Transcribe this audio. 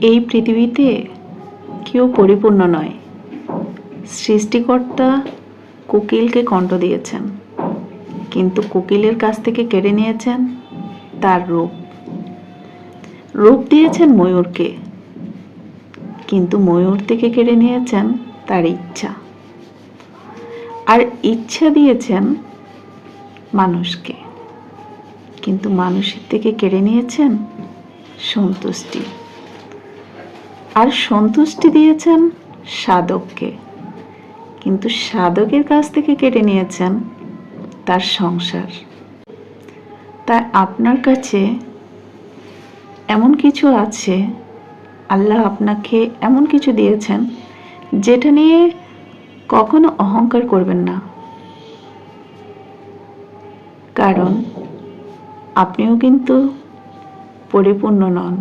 এই পৃথিবীতে কেউ পরিপূর্ণ নয়। সৃষ্টিকর্তা কোকিলকে কণ্ঠ দিয়েছেন। কিন্তু কোকিলের কাছ থেকে কেড়ে নিয়েছেন তার রূপ। রূপ দিয়েছেন ময়ূরকে। কিন্তু ময়ূর থেকে কেড়ে নিয়েছেন তার ইচ্ছা। আর ইচ্ছা দিয়েছেন মানুষকে। কিন্তু মানুষের থেকে কেড়ে নিয়েছেন সন্তুষ্টি। আর সন্তুষ্টি দিয়েছেন সাধককে। কিন্তু সাধকের কাছ থেকে কেটে নিয়েছেন তার সংসার। তাই আপনার কাছে এমন কিছু আছে, আল্লাহ আপনাকে এমন কিছু দিয়েছেন, যেটা নিয়ে কখনো অহংকার করবেন না। কারণ আপনিও কিন্তু পরিপূর্ণ নন।